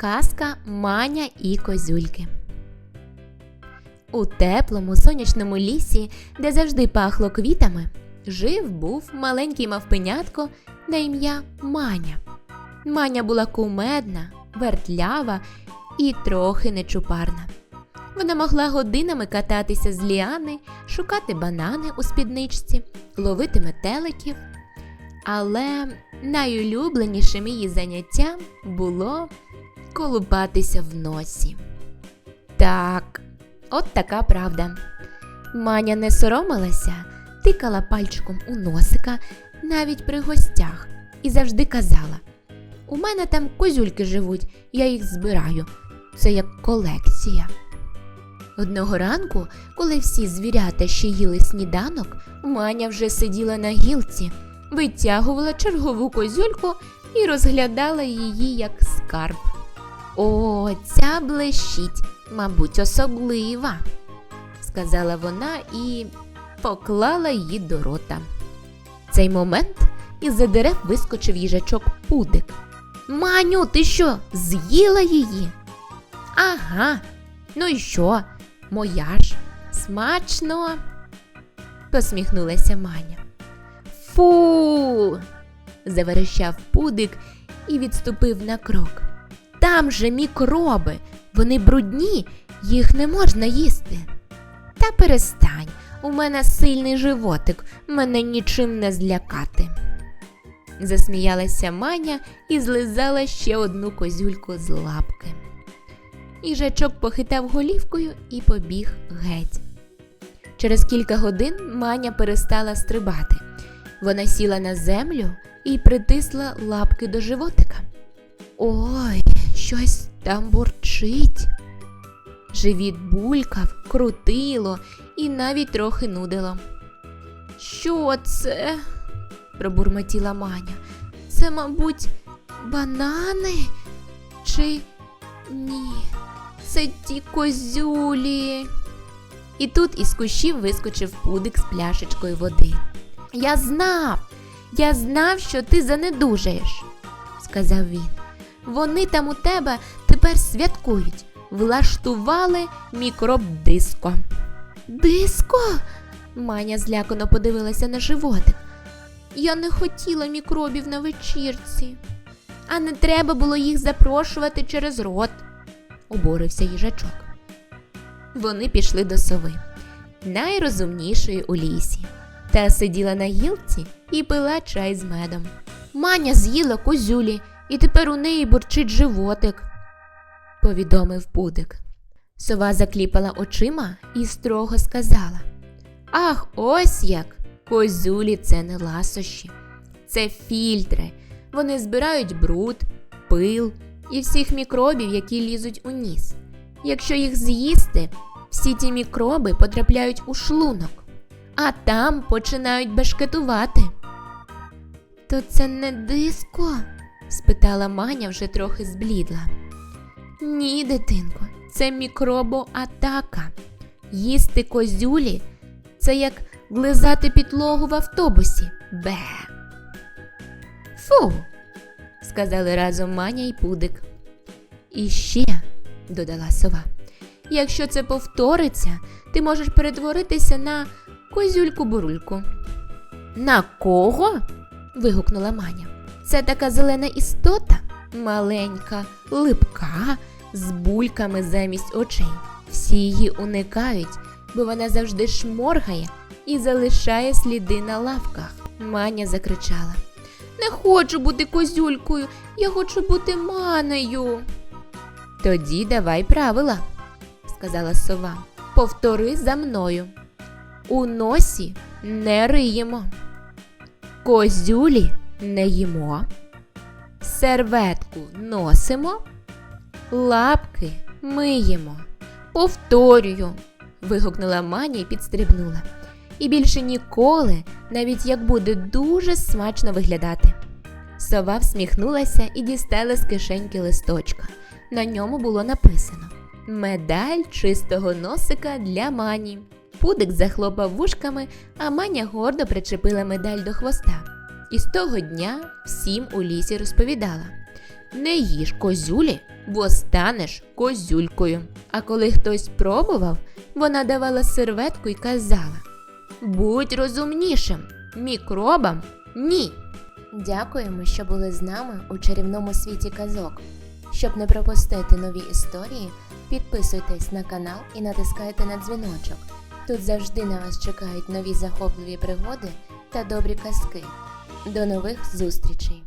Казка Маня і козюльки. У теплому сонячному лісі, де завжди пахло квітами, жив був маленький мавпенятко на ім'я Маня. Маня була кумедна, вертлява і трохи нечупарна. Вона могла годинами кататися з ліани, шукати банани у спідничці, ловити метеликів. Але найулюбленішим її заняттям було колупатися в носі. Так, от така правда. Маня не соромилася, тикала пальчиком у носика навіть при гостях і завжди казала: У мене там козюльки живуть, я їх збираю. Це як колекція. Одного ранку, коли всі звірята ще їли сніданок, Маня вже сиділа на гілці, витягувала чергову козюльку і розглядала її як скарб. О, ця блищить, мабуть, особлива, сказала вона і поклала її до рота. В цей момент із-за дерев вискочив їжачок Пудик. Маню, ти що, з'їла її? Ага, ну і що? Моя ж смачно. посміхнулася Маня. Фу. заверещав Пудик і відступив на крок. Там же мікроби, вони брудні, їх не можна їсти. Та перестань, у мене сильний животик, мене нічим не злякати. Засміялася Маня і злизала ще одну козюльку з лапки. Їжачок похитав голівкою і побіг геть. Через кілька годин Маня перестала стрибати. Вона сіла на землю і притисла лапки до животика. Ой, щось там бурчить. Живіт булькав, крутило і навіть трохи нудило. Що це? пробурмотіла Маня. Це, мабуть, банани? Чи ні? Це ті козюлі. І тут із кущів вискочив пудик з пляшечкою води. Я знав, я знав, що ти занедужаєш, сказав він. Вони там у тебе тепер святкують, влаштували мікроб-диско. Диско? Маня злякано подивилася на животик. Я не хотіла мікробів на вечірці, а не треба було їх запрошувати через рот, обурився їжачок. Вони пішли до сови, найрозумнішої у лісі, та сиділа на гілці і пила чай з медом. Маня з'їла козюлі, і тепер у неї бурчить животик, повідомив Пудик. Сова закліпала очима і строго сказала: Ах, ось як! Козюлі це не ласощі, це фільтри. Вони збирають бруд, пил і всіх мікробів, які лізуть у ніс. Якщо їх з'їсти, всі ті мікроби потрапляють у шлунок, а там починають бешкетувати. То це не диско? Спитала Маня вже трохи зблідла. Ні, дитинко, це мікробоатака. Їсти козюлі це як глизати підлогу в автобусі. Бе. Фу, сказали разом Маня і Пудик. І ще, додала сова, якщо це повториться, ти можеш перетворитися на козюльку-бурульку. На кого? вигукнула Маня. Це така зелена істота, маленька, липка, з бульками замість очей. Всі її уникають, бо вона завжди шморгає і залишає сліди на лавках. Маня закричала: Не хочу бути козюлькою, я хочу бути манею. Тоді давай правила, сказала сова. Повтори за мною. У носі не риємо, козюлі не їмо, серветку носимо, лапки миємо. Повторюю, вигукнула Маня і підстрибнула. І більше ніколи, навіть як буде дуже смачно виглядати. Сова всміхнулася і дістала з кишеньки листочка. На ньому було написано Медаль чистого носика для мані. Пудик захлопав вушками, а маня гордо причепила медаль до хвоста. І з того дня всім у лісі розповідала Не їж козюлі, бо станеш козюлькою. А коли хтось пробував, вона давала серветку і казала: Будь розумнішим, мікробам ні. Дякуємо, що були з нами у чарівному світі казок. Щоб не пропустити нові історії, підписуйтесь на канал і натискайте на дзвіночок. Тут завжди на вас чекають нові захопливі пригоди та добрі казки. До нових зустрічей!